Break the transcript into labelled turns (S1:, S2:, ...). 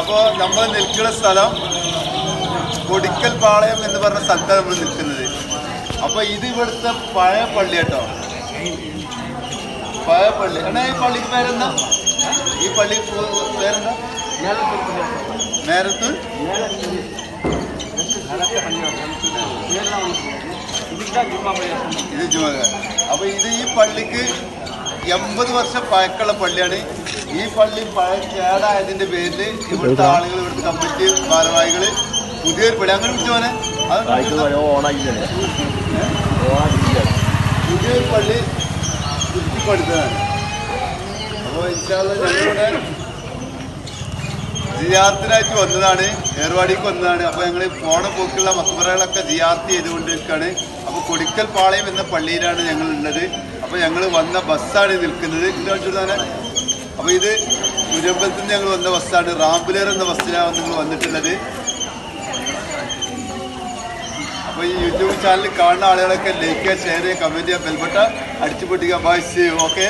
S1: അപ്പോൾ നമ്മൾ നിൽക്കുന്ന സ്ഥലം കൊടിക്കൽ പാളയം എന്ന് പറഞ്ഞ സ്ഥലത്താണ് നമ്മൾ നിൽക്കുന്നത്. അപ്പോൾ ഇത് ഇവിടുത്തെ പഴയ പള്ളി കേട്ടോ. പഴയ പള്ളി. എന്നാ ഈ പള്ളിക്ക് പേരെന്താ? ഈ പള്ളി പേരെന്താ? നേരത്ത് ഇത് ജുമക അപ്പോൾ ഇത് ഈ പള്ളിക്ക് എൺപത് വർഷം പഴക്കമുള്ള പള്ളിയാണ്. ഈ പള്ളി പഴയ കേടായതിന്റെ പേരിൽ ഇവിടുത്തെ ആളുകൾ ഇവിടുത്തെ കമ്മിറ്റി ഭാരവാഹികൾ പുതിയൊരു പള്ളി അങ്ങനെ വിളിച്ചോനെ അത് പുതിയൊരു പള്ളി ചുറ്റിപ്പടുത്തതാണ് അപ്പോൾ ഇൻഷാല്ല ഞങ്ങളുടെ ജിയാർത്തിനായിട്ട് വന്നതാണ്. ഏർവാടിക്ക് വന്നതാണ്. അപ്പോൾ ഞങ്ങൾ പോണ പോക്കുള്ള മക്ബറകളൊക്കെ ജിയാർത്ത് ചെയ്തുകൊണ്ടിരിക്കുകയാണ് അപ്പോൾ കൊടിക്കൽ പാളയം എന്ന പള്ളിയിലാണ് ഞങ്ങൾ ഉള്ളത് അപ്പോൾ ഞങ്ങൾ വന്ന ബസ്സാണ് നിൽക്കുന്നത്. കണ്ടിട്ടാണ് അപ്പോൾ ഇത് മുരമ്പലത്തിൽ നിന്ന് ഞങ്ങൾ വന്ന ബസ്സാണ്. റാംബുലേർ എന്ന ബസ്സിലാണ് നിങ്ങൾ വന്നിട്ടുള്ളത്. അപ്പോൾ ഈ യൂട്യൂബ് ചാനൽ കാണുന്ന ആളുകളൊക്കെ ലൈക്ക് ചെയ്യുക ഷെയർ ചെയ്യുക കമന്റ് ചെയ്യുക ബെൽബട്ട അടിച്ചു പൊട്ടിക്കുക. By C okay